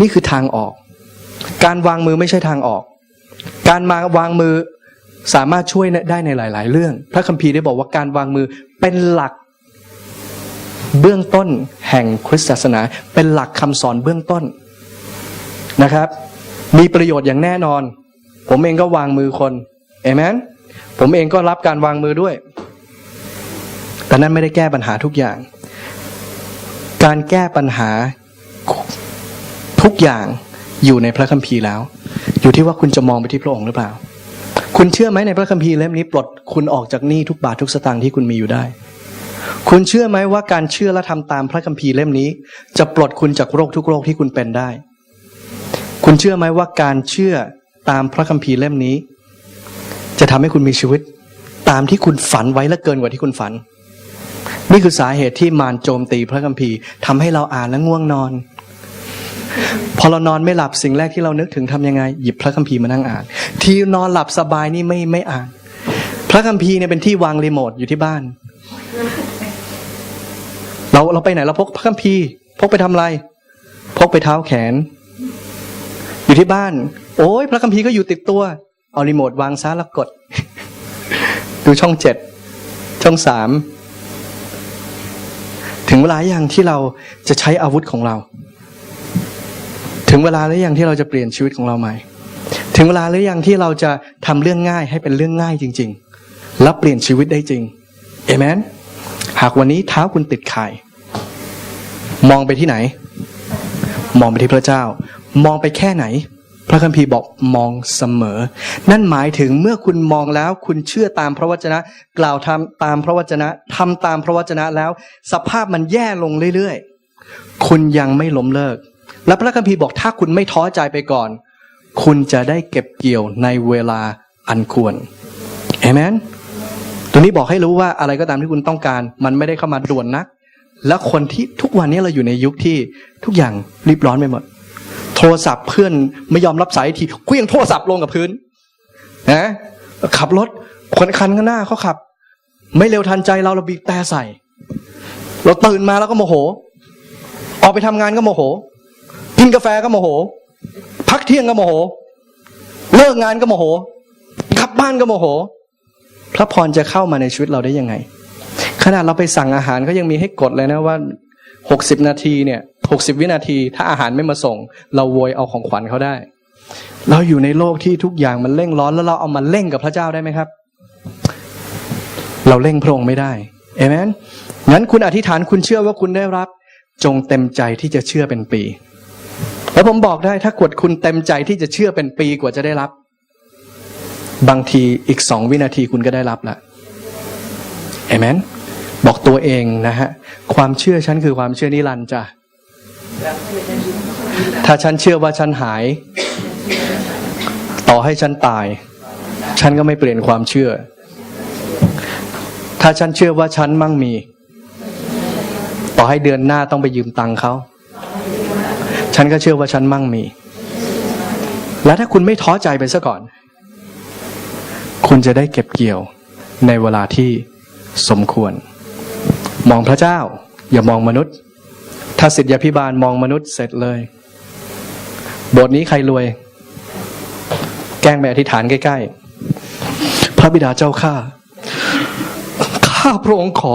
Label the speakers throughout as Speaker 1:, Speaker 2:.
Speaker 1: นี่คือทางออก การวางมือไม่ใช่ทางออก การมาวางมือสามารถช่วยได้ในหลาย ๆ เรื่อง พระคัมภีร์ได้บอกว่าการวางมือเป็นหลักเบื้องต้นแห่งคริสตศาสนา เป็นหลักคำสอนเบื้องต้นนะครับ มีประโยชน์อย่างแน่นอน ผมเองก็วางมือคนเอเมนผมเองก็รับการวางมือด้วย แต่นั้นไม่ได้แก้ปัญหาทุกอย่าง การแก้ปัญหา ทุกอย่างอยู่ในพระคัมภีร์แล้ว อยู่ที่ว่าคุณจะมองไปที่พระองค์หรือเปล่า คุณเชื่อไหมในพระคัมภีร์เล่มนี้ปลดคุณออกจากหนี้ทุกบาททุกสตางค์ที่คุณมีอยู่ได้ คุณเชื่อไหมว่าการเชื่อและทำตามพระคัมภีร์เล่มนี้ จะปลดคุณจากโรคทุกโรคที่คุณเป็นได้ คุณเชื่อไหมว่าการเชื่อตามพระคัมภีร์เล่มนี้ จะทำให้คุณมีชีวิต ตามที่คุณฝันไว้และเกินกว่าที่คุณฝัน นี่คือสาเหตุที่มารโจมตีพระคัมภีร์ทำให้เราอ่านแล้วง่วงนอน พอเรานอนไม่หลับสิ่งแรกที่เรานึกถึงทำยังไง หยิบพระคัมภีร์มานั่งอ่าน ที่นอนหลับสบายนี่ไม่ไม่อ่าน พระคัมภีร์เนี่ยเป็นที่วางรีโมทอยู่ที่บ้าน เราเราไปไหนเราพกพระคัมภีร์ พกไปทำอะไร พกไปเท้าแขน อยู่ที่บ้าน โอ้ยพระคัมภีร์ก็อยู่ติดตัว เอารีโมทวางซะแล้วกด ดูช่องเจ็ดช่องสามถึงเวลาอย่างที่เราจะใช้อาวุธของเรา ถึงเวลาหรือยังที่เราจะเปลี่ยนชีวิตของเราใหม่ ถึงเวลาหรือยังที่เราจะทำเรื่องง่ายให้เป็นเรื่องง่ายจริง ๆ และเปลี่ยนชีวิตได้จริงเอเมนหากวันนี้เท้าคุณติดไข่มองไปที่ไหน มองไปที่พระเจ้า มองไปแค่ไหน พระคัมภีร์บอกมองเสมอ นั่นหมายถึงเมื่อคุณมองแล้ว คุณเชื่อตามพระวจนะ กล่าวทำตามพระวจนะทำตามพระวจนะแล้ว สภาพมันแย่ลงเรื่อยๆ คุณยังไม่ล้มเลิก และพระคัมภีร์บอกถ้าคุณไม่ท้อใจไปก่อน คุณจะได้เก็บเกี่ยวในเวลาอันควรเอเมนตัวนี้บอกให้รู้ว่าอะไรก็ตามที่คุณต้องการ มันไม่ได้เข้ามาด่วนนัก แล้วคนที่ทุกวันนี้เราอยู่ในยุคที่ทุกอย่างรีบร้อนไปหมด โทรศัพท์เพื่อนไม่ยอมรับสายทีเคลื่องโทรศัพท์ลงกับพื้นนะขับรถคนคันข้างหน้าเขาขับ ไม่เร็วทันใจเราเราบีบแต่ใส่ เราตื่นมาแล้วก็โมโห ออกไปทำงานก็โมโห กินกาแฟก็โมโห พักเที่ยงก็โมโห เลิกงานก็โมโหกลับบ้านก็โมโห พระพรจะเข้ามาในชีวิตเราได้ยังไง ขนาดเราไปสั่งอาหารก็ยังมีให้กดเลยนะว่าหกสิบนาทีเนี่ยหกสิบวินาที ถ้าอาหารไม่มาส่ง เราโวยเอาของขวัญเขาได้ เราอยู่ในโลกที่ทุกอย่างมันเร่งร้อนแล้วเราเอามาเร่งกับพระเจ้าได้ไหมครับ เราเร่งพระองค์ไม่ได้เอเมนงั้นคุณอธิษฐานคุณเชื่อว่าคุณได้รับ จงเต็มใจที่จะเชื่อเป็นปี แล้วผมบอกได้ถ้ากดคุณเต็มใจที่จะเชื่อเป็นปีกว่าจะได้รับ บางทีอีกสองวินาทีคุณก็ได้รับละเอเมนบอกตัวเองนะฮะ ความเชื่อฉันคือความเชื่อนิรันดร์จ้ะถ้าฉันเชื่อว่าฉันหาย ต่อให้ฉันตาย ฉันก็ไม่เปลี่ยนความเชื่อ ถ้าฉันเชื่อว่าฉันมั่งมี ต่อให้เดือนหน้าต้องไปยืมตังค์เขา ฉันก็เชื่อว่าฉันมั่งมี และถ้าคุณไม่ท้อใจไปซะก่อน คุณจะได้เก็บเกี่ยวในเวลาที่สมควร มองพระเจ้า อย่ามองมนุษย์ ถ้าสิทธยาพิบาลมองมนุษย์เสร็จเลย บทนี้ใครรวย แกล้งไปอธิษฐานใกล้ ๆ พระบิดาเจ้าข้าข้าพระองค์ขอ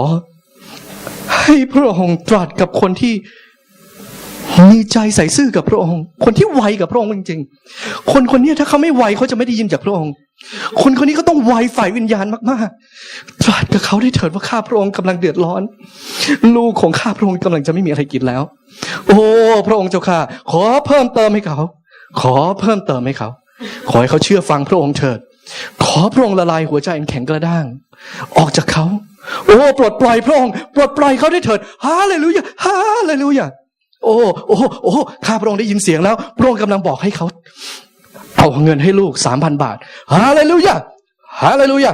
Speaker 1: ให้พระองค์ตรัสกับคนที่ มีใจใส่ซื่อกับพระองค์ คนที่ไวกับพระองค์จริงๆ คนคนนี้ถ้าเขาไม่ไวเขาจะไม่ได้ยินจากพระองค์ คนคนนี้ก็ต้องไวฝ่ายวิญญาณมากๆ ตรัสกับเขาได้เถิดว่าข้าพระองค์กำลังเดือดร้อน ลูกของข้าพระองค์กำลังจะไม่มีอะไรกินแล้ว โอ้ พระองค์เจ้าข้าขอเพิ่มเติมให้เขา ขอเพิ่มเติมให้เขา ขอให้เขาเชื่อฟังพระองค์เถิด ขอพระองค์ละลายหัวใจแข็งกระด้าง ออกจากเขา โอ้ ปลดปล่อยพระองค์ ปลดปล่อยเขาได้เถิด ฮาเลลูยา ฮาเลลูยา โอ้โอ้โอ้ข้าพระองค์ได้ยินเสียงแล้ว พระองค์กำลังบอกให้เขาเอาเงินให้ลูกสามพันบาทฮาเลลูยาฮาเลลูยา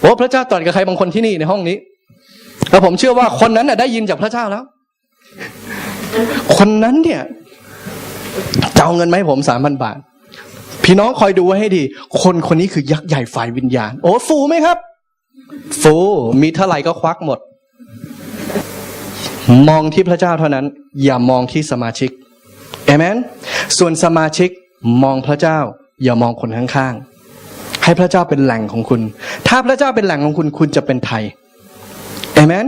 Speaker 1: โอ้พระเจ้าตรัสกับใครบางคนที่นี่ในห้องนี้แล้วผมเชื่อว่าคนนั้นน่ะได้ยินจากพระเจ้าแล้ว คนนั้นเนี่ยจะเอาเงินมาให้ผมสามพันบาท พี่น้องคอยดูไว้ให้ดี คนคนนี้คือยักษ์ใหญ่ฝ่ายวิญญาณ โอ้ฟูไหมครับ ฟูมีเท่าไหร่ก็ควักหมด มองที่พระเจ้าเท่านั้น อย่ามองที่สมาชิกเอเมนส่วนสมาชิกมองพระเจ้า อย่ามองคนข้างๆให้พระเจ้าเป็นแหล่งของคุณ ถ้าพระเจ้าเป็นแหล่งของคุณคุณจะเป็นไทยเอเมน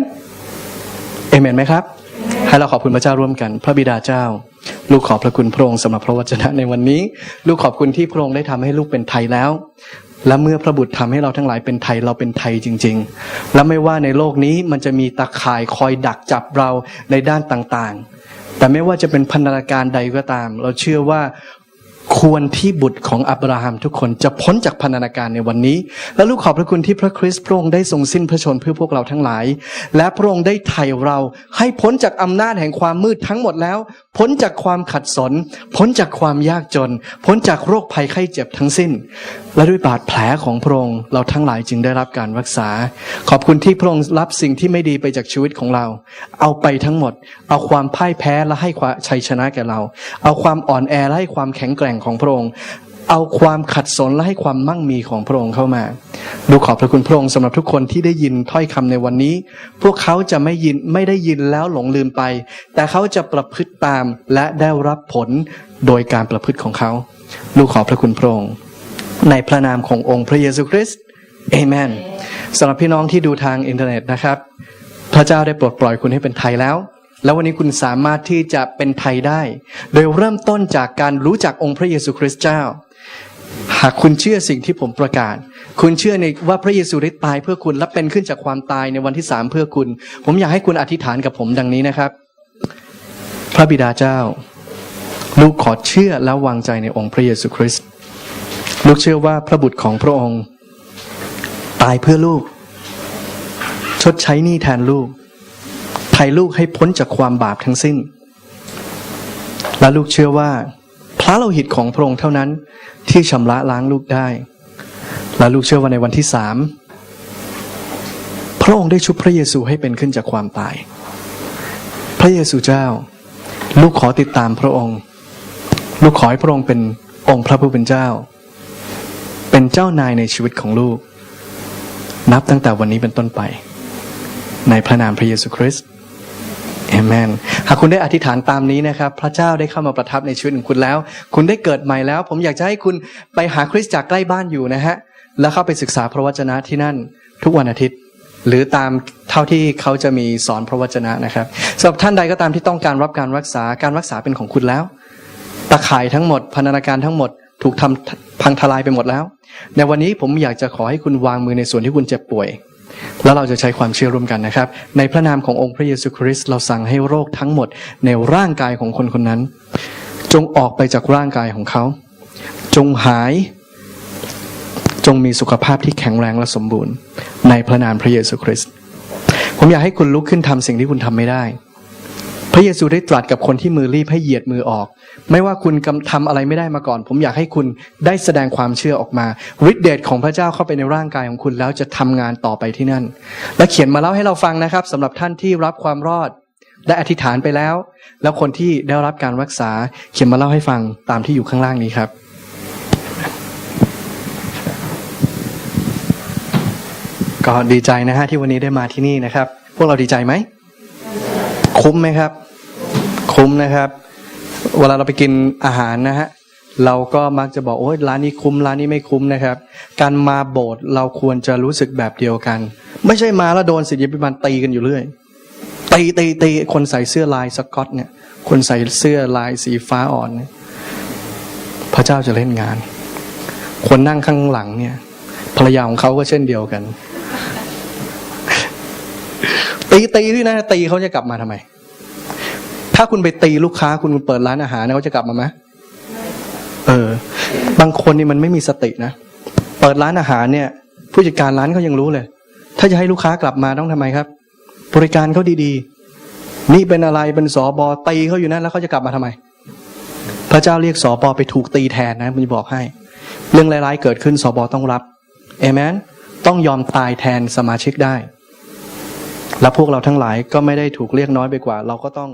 Speaker 1: เอเมนไหมครับ ให้เราขอบคุณพระเจ้าร่วมกัน พระบิดาเจ้า ลูกขอบพระคุณพระองค์สำหรับพระวจนะในวันนี้ ลูกขอบคุณที่พระองค์ได้ทำให้ลูกเป็นไทยแล้ว และเมื่อพระบุตรทำให้เราทั้งหลายเป็นไทยเราเป็นไทยจริง ๆ และไม่ว่าในโลกนี้มันจะมีตาข่ายคอยดักจับเราในด้านต่างๆ แต่ไม่ว่าจะเป็นพันธนาการใดก็ตาม เราเชื่อว่าควรที่บุตรของอับราฮัมทุกคนจะพ้นจากพันธนาการในวันนี้ และลูกขอบพระคุณที่พระคริสต์พระองค์ได้ทรงสิ้นพระชนเพื่อพวกเราทั้งหลาย และพระองค์ได้ไถ่เราให้พ้นจากอำนาจแห่งความมืดทั้งหมดแล้ว พ้นจากความขัดสน พ้นจากความยากจน พ้นจากโรคภัยไข้เจ็บทั้งสิ้น และด้วยบาดแผลของพระองค์เราทั้งหลายจึงได้รับการรักษา ขอบคุณที่พระองค์รับสิ่งที่ไม่ดีไปจากชีวิตของเรา เอาไปทั้งหมด เอาความพ่ายแพ้และให้ความชัยชนะแก่เรา เอาความอ่อนแอและให้ความแข็งแกร่งของพระองค์ เอาความขัดสนและให้ความมั่งมีของพระองค์เข้ามา ดูขอบพระคุณพระองค์สำหรับทุกคนที่ได้ยินถ้อยคำในวันนี้ พวกเขาจะไม่ยินไม่ได้ยินแล้วหลงลืมไป แต่เขาจะประพฤติตามและได้รับผลโดยการประพฤติของเขา ลูกขอบพระคุณพระองค์ในพระนามขององค์พระเยซูคริสต์เอเมนสำหรับพี่น้องที่ดูทางอินเทอร์เน็ตนะครับ พระเจ้าได้ปลดปล่อยคุณให้เป็นไทยแล้ว แล้ววันนี้คุณสามารถที่จะเป็นไทยได้ โดยเริ่มต้นจากการรู้จักองค์พระเยซูคริสต์เจ้า หากคุณเชื่อสิ่งที่ผมประกาศ คุณเชื่อในว่าพระเยซูได้ตายเพื่อคุณและเป็นขึ้นจากความตายในวันที่สามเพื่อคุณ ผมอยากให้คุณอธิษฐานกับผมดังนี้นะครับ พระบิดาเจ้า ลูกขอเชื่อและวางใจในองค์พระเยซูคริสต์ลูกเชื่อว่าพระบุตรของพระองค์ ตายเพื่อลูก ชดใช้หนี้แทนลูกไถ่ลูกให้พ้นจากความบาปทั้งสิ้น และลูกเชื่อว่า พระโลหิตของพระองค์เท่านั้นที่ชำระล้างลูกได้ และลูกเชื่อว่าในวันที่สามพระองค์ได้ชุบพระเยซูให้เป็นขึ้นจากความตาย พระเยซูเจ้า ลูกขอติดตามพระองค์ ลูกขอให้พระองค์เป็นองค์พระผู้เป็นเจ้า เป็นเจ้านายในชีวิตของลูก นับตั้งแต่วันนี้เป็นต้นไป ในพระนามพระเยซูคริสต์เอเมนหากคุณได้อธิษฐานตามนี้นะครับ พระเจ้าได้เข้ามาประทับในชีวิตของคุณแล้ว คุณได้เกิดใหม่แล้ว ผมอยากจะให้คุณไปหาคริสตจักใกล้บ้านอยู่นะฮะ แล้วเข้าไปศึกษาพระวจนะที่นั่นทุกวันอาทิตย์ หรือตามเท่าที่เขาจะมีสอนพระวจนะนะครับสำหรับท่านใดก็ตามที่ต้องการรับการรักษาการรักษาเป็นของคุณแล้ว ตะข่ายทั้งหมดพันธนาการทั้งหมดถูกทำพังทลายไปหมดแล้ว ในวันนี้ผมอยากจะขอให้คุณวางมือในส่วนที่คุณเจ็บป่วย แล้วเราจะใช้ความเชื่อร่วมกันนะครับ ในพระนามขององค์พระเยซูคริสต์เราสั่งให้โรคทั้งหมดในร่างกายของคนคนนั้น จงออกไปจากร่างกายของเขา จงหาย จงมีสุขภาพที่แข็งแรงและสมบูรณ์ ในพระนามพระเยซูคริสต์ผมอยากให้คุณลุกขึ้นทำสิ่งที่คุณทำไม่ได้ พระเยซูได้ตรัสกับคนที่มือรีบให้เหยียดมือออก ไม่ว่าคุณกำทำอะไรไม่ได้มาก่อน ผมอยากให้คุณได้แสดงความเชื่อออกมาฤทธิเดชของพระเจ้าเข้าไปในร่างกายของคุณแล้วจะทำงานต่อไปที่นั่น และเขียนมาเล่าให้เราฟังนะครับสำหรับท่านที่รับความรอดได้อธิษฐานไปแล้ว แล้วคนที่ได้รับการรักษาเขียนมาเล่าให้ฟังตามที่อยู่ข้างล่างนี้ครับ ก็ดีใจนะฮะที่วันนี้ได้มาที่นี่นะครับ พวกเราดีใจไหม คุ้มไหมครับ คุ้มนะครับ เวลาเราไปกินอาหารนะฮะเราก็มักจะบอกโอ้ยร้านนี้คุ้มร้านนี้ไม่คุ้มนะครับ การมาโบสถ์เราควรจะรู้สึกแบบเดียวกัน ไม่ใช่มาแล้วโดนศิษยาภิบาลตีกันอยู่เรื่อยตีตีตีคนใส่เสื้อลายสกอตเนี่ย คนใส่เสื้อลายสีฟ้าอ่อนเนี่ยพระเจ้าจะเล่นงาน คนนั่งข้างหลังเนี่ย ภรรยาของเขาก็เช่นเดียวกัน ตีตีที่นะตีเขาจะกลับมาทำไม ถ้าคุณไปตีลูกค้าคุณเปิดร้านอาหารเนี่ยเขาจะกลับมาไหมเออ บางคนนี่มันไม่มีสตินะเปิดร้านอาหารเนี่ย ผู้จัดการร้านเขายังรู้เลย ถ้าจะให้ลูกค้ากลับมาต้องทำไมครับ บริการเขาดีๆ นี่เป็นอะไรเป็นสอบอตีเขาอยู่นั่นแล้วเขาจะกลับมาทำไม พระเจ้าเรียกสอบอไปถูกตีแทนนะมันจะบอกให้ เรื่องร้ายๆเกิดขึ้นสอบอต้องรับเอเมนต้องยอมตายแทนสมาชิกได้ และพวกเราทั้งหลายก็ไม่ได้ถูกเรียกน้อยไปกว่า เราก็ต้อง